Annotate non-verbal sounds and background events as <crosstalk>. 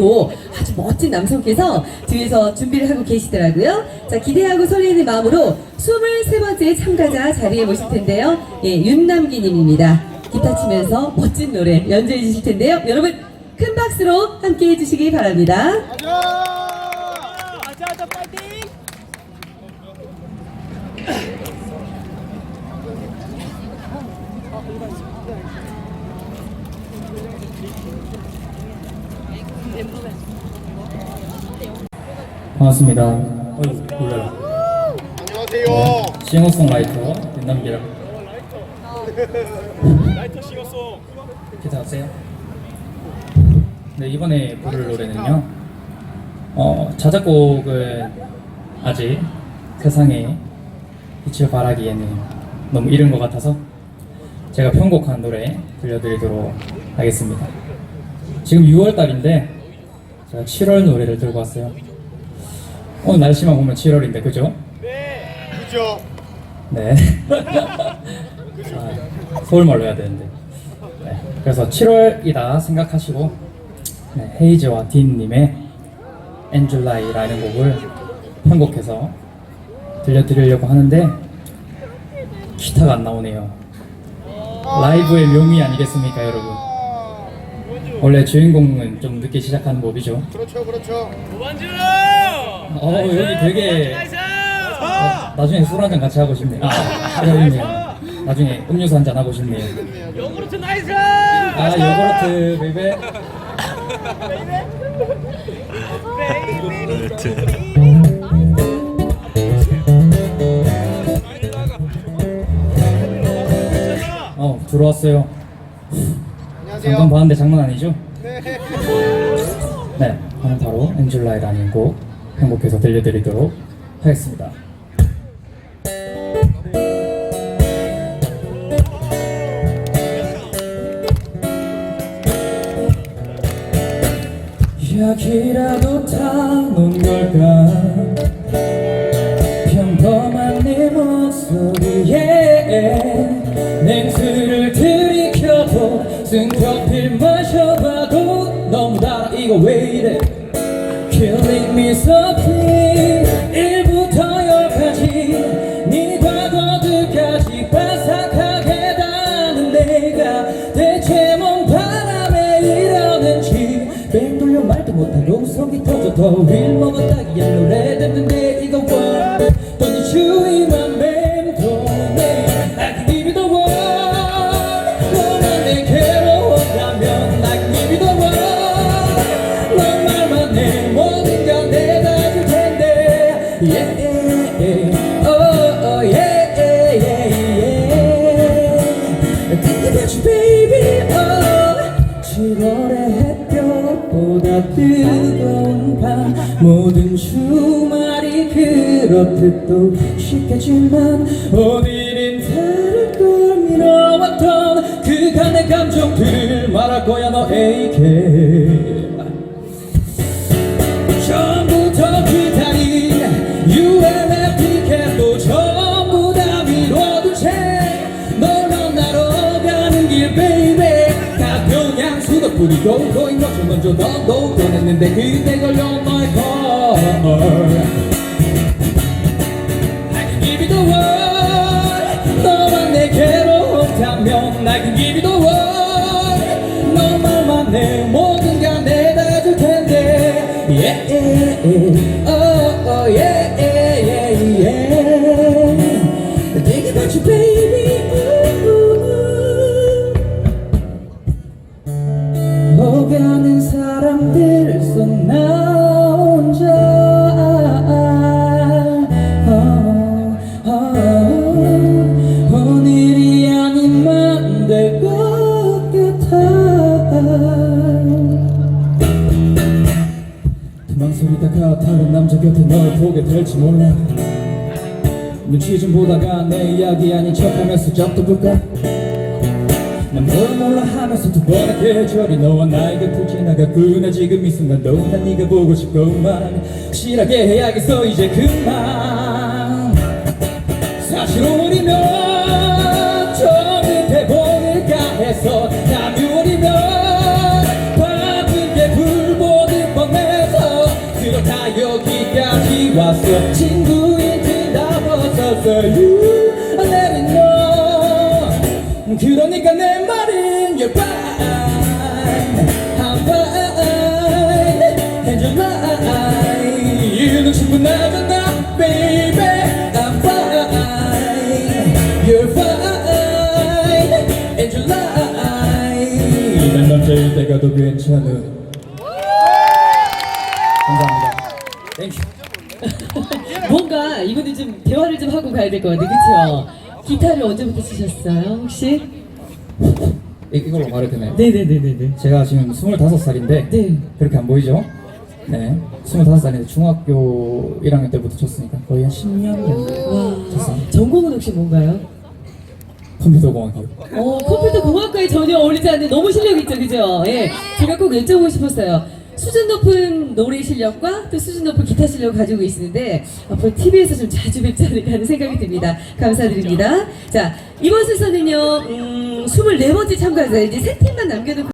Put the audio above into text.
달고 아주 멋진 남성께서 뒤에서 준비를 하고 계시더라고요. 자, 기대하고 설레는 마음으로 23번째 참가자 자리에 모실 텐데요. 예, 윤남기 님입니다. 기타 치면서 멋진 노래 연주해 주실 텐데요. 여러분 큰 박수로 함께 해 주시기 바랍니다. 반갑습니다. 어이, 몰라요. 안녕하세요. 싱어송라이터 윤남기라고. 라이터 싱어송. 괜찮으세요? 네, 이번에 부를 노래는요. 어, 자작곡은 아직 세상에 빛을 발하기에는 너무 이른 것 같아서 제가 편곡한 노래 들려드리도록 하겠습니다. 지금 6월달인데 제가 7월 노래를 들고 왔어요. 오늘 날씨만 보면 7월인데 그죠? 그죠? 네. 아, <laughs> 서울말로 해야 되는데. 네. 그래서 7월이다 생각하시고 네, 헤이즈와 딘님의 엔줄라이라는 곡을 편곡해서 들려드리려고 하는데 기타가 안 나오네요. 라이브의 묘미 아니겠습니까, 여러분? 원래 주인공은 좀 늦게 시작하는 법이죠. 그렇죠, 그렇죠. 원주! 어, 여기 되게 나이스! 어, 나중에 술 한잔 같이 하고 싶네요. 아, 여기네요. 나중에 음료수 한잔 하고 싶네요. 요구르트 나이스! 아, 요거르트 베이베. 어, 들어왔어요. 안녕하세요. 잠깐 봤는데 장난 아니죠? 네. 네, 저는 바로 엔줄라이라는 곡 편곡해서 들려드리도록 하겠습니다. 약이라도 타 왜 이래? Killing me softly 1부터 열까지 네 과거들까지 바삭하게 닿는 내가 대체 뭔 바람에 이러는지. 뺑 돌려 말도 못하고 속이 터져 더윌 먹었다기에 노래 듣는데 또 쉽겠지만 오늘은 다를 걸 밀어왔던 그간의 감정들을 말할 거야 너에게. 처음부터 기다린 ULF 티켓도 전부 다 미뤄둔 채널 만나러 가는 길 baby. 가평양 수도 뿌리고 거의 너좀 먼저 너도 떠냈는데 그때 걸려 너의 걸 world 너만 내 괴로웠다면 I can give you the world 너 말만 해 모든 가 내다 줄 텐데 Yeah yeah yeah 다른 남자 곁에 널 보게 될지 몰라. 눈치 좀 보다가 내 이야기 아닌 척하면서 접도 볼까? 난뭘 몰라 하면서 두 번의 계절이 너와 나의 곁을 지나가구나 지금 이 순간도 난 네가 보고 싶구만 실하게 해야겠어 이제 그만. 사실 우리는 여기까지 왔어 친구인지 다 벗었어 You let it know 그러니까 내 말은 You're fine I'm fine And you're mine 유독 충분하잖아 baby I'm fine You're fine And you're mine 난 남자일 때가 더 괜찮아 감사합니다 땡큐 뭔가 이분들 좀 대화를 좀 하고 가야 될 것 같아요. 그렇죠? 기타를 언제부터 치셨어요? 혹시? 이- 이걸로 말해도 되나요? 네 네 네 네 네. 제가 지금 25살인데 네. 그렇게 안 보이죠? 네 25살인데 중학교 1학년 때부터 쳤으니까 거의 한 10년 정도 와, 전공은 혹시 뭔가요? 컴퓨터 공학이요 어, 컴퓨터 공학과에 전혀 어울리지 않는 너무 실력 있죠, 그죠? 예. 제가 꼭 여쭤보고 싶었어요. 수준 높은 노래 실력과 또 수준 높은 기타 실력을 가지고 계시는데 앞으로 TV에서 좀 자주 뵙지 않을까 하는 생각이 듭니다. 감사드립니다. 자, 이번 순서는요, 음, 24번째 참가자, 이제 세 팀만 남겨놓고